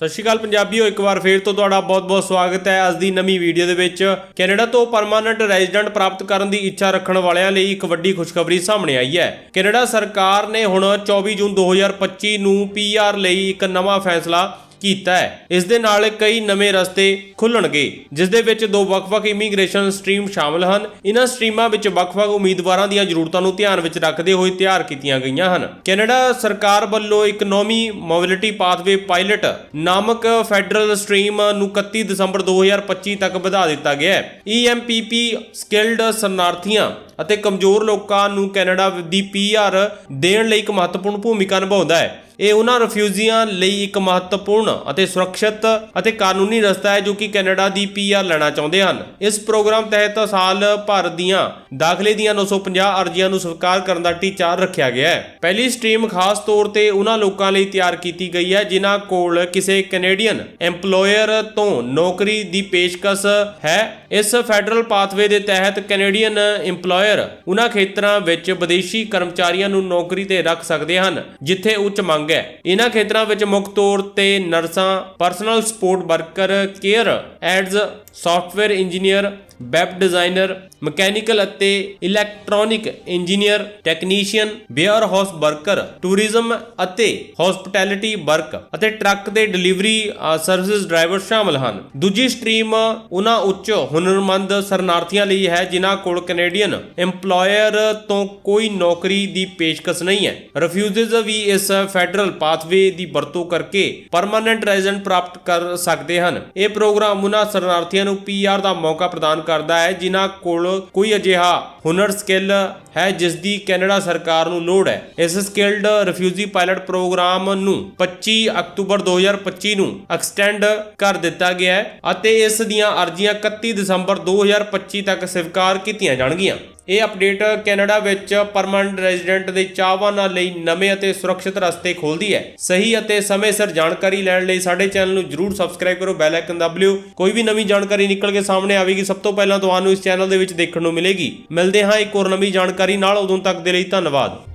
ਸਤਿ ਸ਼੍ਰੀ ਅਕਾਲ ਪੰਜਾਬੀਓ, ਇੱਕ ਵਾਰ ਫੇਰ ਤੋਂ ਤੁਹਾਡਾ ਬਹੁਤ-ਬਹੁਤ ਸਵਾਗਤ ਹੈ ਅੱਜ ਦੀ ਨਵੀਂ ਵੀਡੀਓ ਦੇ ਵਿੱਚ। ਕੈਨੇਡਾ ਤੋਂ ਪਰਮਾਨੈਂਟ ਰੈਜ਼ੀਡੈਂਟ ਪ੍ਰਾਪਤ ਕਰਨ ਦੀ ਇੱਛਾ ਰੱਖਣ ਵਾਲਿਆਂ ਲਈ ਇੱਕ ਵੱਡੀ ਖੁਸ਼ਖਬਰੀ ਸਾਹਮਣੇ ਆਈ ਹੈ। ਕੈਨੇਡਾ ਸਰਕਾਰ ਨੇ ਹੁਣ 24 ਜੂਨ 2025 ਨੂੰ ਪੀਆਰ ਲਈ ਇੱਕ ਨਵਾਂ ਫੈਸਲਾ ਕੀਤਾ ਹੈ। ਇਸ ਦੇ ਨਾਲ ਕਈ ਨਵੇਂ ਰਸਤੇ ਖੁੱਲਣਗੇ, ਜਿਸ ਦੇ ਵਿੱਚ ਦੋ ਵੱਖ-ਵੱਖ ਇਮੀਗ੍ਰੇਸ਼ਨ ਸਟ੍ਰੀਮ ਸ਼ਾਮਲ ਹਨ। ਇਹਨਾਂ ਸਟਰੀਮਾਂ ਵਿੱਚ ਵੱਖ-ਵੱਖ ਉਮੀਦਵਾਰਾਂ ਦੀਆਂ ਜ਼ਰੂਰਤਾਂ ਨੂੰ ਧਿਆਨ ਵਿੱਚ ਰੱਖਦੇ ਹੋਏ ਤਿਆਰ ਕੀਤੀਆਂ ਗਈਆਂ ਹਨ। ਕੈਨੇਡਾ ਸਰਕਾਰ ਵੱਲੋਂ ਇੱਕ ਨੌਵੀਂ ਮੋਬਿਲਿਟੀ ਪਾਥਵੇ ਪਾਇਲਟ ਨਾਮਕ ਫੈਡਰਲ ਸਟਰੀਮ ਨੂੰ 31 ਦਸੰਬਰ 2025 ਤੱਕ ਵਧਾ ਦਿੱਤਾ ਗਿਆ ਹੈ। EMPP ਸਕਿਲਡ ਸ਼ਰਨਾਰਥੀਆਂ ਅਤੇ ਕਮਜ਼ੋਰ ਲੋਕਾਂ ਨੂੰ ਕੈਨੇਡਾ ਦੀ ਪੀਆਰ ਦੇਣ ਲਈ ਇੱਕ ਮਹੱਤਵਪੂਰਨ ਭੂਮਿਕਾ ਨਿਭਾਉਂਦਾ ਹੈ। ਇਹ ਉਹਨਾਂ ਰਿਫਿਊਜੀਆਂ ਲਈ ਇੱਕ ਮਹੱਤਵਪੂਰਨ ਅਤੇ ਸੁਰੱਖਿਅਤ ਅਤੇ ਕਾਨੂੰਨੀ ਰਸਤਾ ਹੈ ਜੋ ਕਿ ਕੈਨੇਡਾ ਦੀ ਪੀਆਰ ਲੈਣਾ ਚਾਹੁੰਦੇ ਹਨ। ਇਸ ਪ੍ਰੋਗਰਾਮ ਤਹਿਤ ਸਾਲ ਭਰ ਦੀਆਂ ਦਾਖਲੇ ਦੀਆਂ 950 ਅਰਜ਼ੀਆਂ ਨੂੰ ਸਵੀਕਾਰ ਕਰਨ ਦਾ ਟੀਚਾ ਰੱਖਿਆ ਗਿਆ ਹੈ। ਪਹਿਲੀ ਸਟ੍ਰੀਮ ਖਾਸ ਤੌਰ ਤੇ ਉਹਨਾਂ ਲੋਕਾਂ ਲਈ ਤਿਆਰ ਕੀਤੀ ਗਈ ਹੈ ਜਿਨ੍ਹਾਂ ਕੋਲ ਕਿਸੇ ਕੈਨੇਡੀਅਨ EMPLOYER ਤੋਂ ਨੌਕਰੀ ਦੀ ਪੇਸ਼ਕਸ਼ ਹੈ। ਇਸ ਫੈਡਰਲ ਪਾਥਵੇ ਦੇ ਤਹਿਤ ਕੈਨੇਡੀਅਨ EMPLOYER ਉਹਨਾਂ ਖੇਤਰਾਂ ਵਿੱਚ ਵਿਦੇਸ਼ੀ ਕਰਮਚਾਰੀਆਂ ਨੂੰ ਨੌਕਰੀ ਤੇ ਰੱਖ ਸਕਦੇ ਹਨ, ਜਿੱਥੇ ਉੱਚ ਮੰਗ ਹੈ। ਇਹਨਾਂ ਖੇਤਰਾਂ ਵਿੱਚ ਮੁੱਖ ਤੌਰ ਤੇ ਨਰਸਾਂ personal support worker care aids software engineer web designer mechanical ਅਤੇ electronic engineer technician warehouse worker tourism ਅਤੇ ਹਸਪਿਟੈਲਿਟੀ ਵਰਕ ਅਤੇ ਟਰੱਕ ਦੇ ਡਿਲੀਵਰੀ ਸਰਵਿਸ ਡਰਾਈਵਰ ਸ਼ਾਮਲ ਹਨ। ਦੂਜੀ ਸਟ੍ਰੀਮ ਉਹਨਾਂ ਉੱਚ ਹੁਨਰਮੰਦ ਸ਼ਰਨਾਰਥੀਆਂ ਲਈ ਹੈ, ਜਿਨ੍ਹਾਂ ਕੋਲ ਕੈਨੇਡੀਅਨ EMPLOYER ਤੋਂ ਕੋਈ ਨੌਕਰੀ ਦੀ ਪੇਸ਼ਕਸ਼ ਨਹੀਂ ਹੈ। ਰਿਫਿਊਜੀਜ਼ ਵੀ ਇਸ ਫੈਡਰਲ ਪਾਥਵੇ ਦੀ ਵਰਤੋਂ ਕਰਕੇ ਪਰਮਾਨੈਂਟ ਰੈਜ਼ੀਡੈਂਟ ਪ੍ਰਾਪਤ ਕਰ ਸਕਦੇ ਹਨ। ਇਹ ਪ੍ਰੋਗਰਾਮ ਉਹਨਾਂ ਸ਼ਰਨਾਰਥੀਆਂ ਨੂੰ ਪੀਆਰ ਦਾ ਮੌਕਾ ਪ੍ਰਦਾਨ ਕਰਦਾ ਹੈ, ਜਿਨ੍ਹਾਂ ਕੋਲ ਕੋਈ ਅਜਿਹਾ ਹੁਨਰ, ਸਕਿੱਲ ਹੈ ਜਿਸ ਦੀ ਕੈਨੇਡਾ ਸਰਕਾਰ ਨੂੰ ਲੋੜ ਹੈ। ਇਸ ਸਕਿਲਡ ਰਿਫਿਊਜੀ ਪਾਇਲਟ ਪ੍ਰੋਗਰਾਮ ਨੂੰ 25 ਅਕਤੂਬਰ 2025 ਨੂੰ ਐਕਸਟੈਂਡ ਕਰ ਦਿੱਤਾ ਗਿਆ ਹੈ ਅਤੇ ਇਸ ਦੀਆਂ ਅਰਜ਼ੀਆਂ 31 ਦਸੰਬਰ 2025 ਤੱਕ ਸਵੀਕਾਰ ਕੀਤੀਆਂ ਜਾਣਗੀਆਂ। ਇਹ ਅਪਡੇਟ ਕੈਨੇਡਾ ਵਿੱਚ ਪਰਮਨੈਂਟ ਰੈਜ਼ੀਡੈਂਟ ਦੇ ਚਾਹਵਾਨਾਂ ਲਈ ਨਵੇਂ ਅਤੇ ਸੁਰੱਖਿਅਤ ਰਸਤੇ ਖੋਲਦੀ ਹੈ। ਸਹੀ ਅਤੇ ਸਮੇਂ ਸਿਰ ਜਾਣਕਾਰੀ ਲੈਣ ਲਈ ਸਾਡੇ ਚੈਨਲ ਨੂੰ ਜਰੂਰ ਸਬਸਕ੍ਰਾਈਬ ਕਰੋ, ਬੈਲ ਆਈਕਨ ਦਬ ਲਿਓ। ਕੋਈ ਵੀ ਨਵੀਂ ਜਾਣਕਾਰੀ ਨਿਕਲ ਕੇ ਸਾਹਮਣੇ ਆਵੇਗੀ, ਸਭ ਤੋਂ ਪਹਿਲਾਂ ਤੁਹਾਨੂੰ ਇਸ ਚੈਨਲ ਦੇ ਵਿੱਚ ਦੇਖਣ ਨੂੰ ਮਿਲੇਗੀ। ਮਿਲਦੇ ਹਾਂ ਇੱਕ ਹੋਰ ਨਵੀਂ ਜਾਣਕਾਰੀ ਨਾਲ, ਉਦੋਂ ਤੱਕ ਦੇ ਲਈ ਧੰਨਵਾਦ।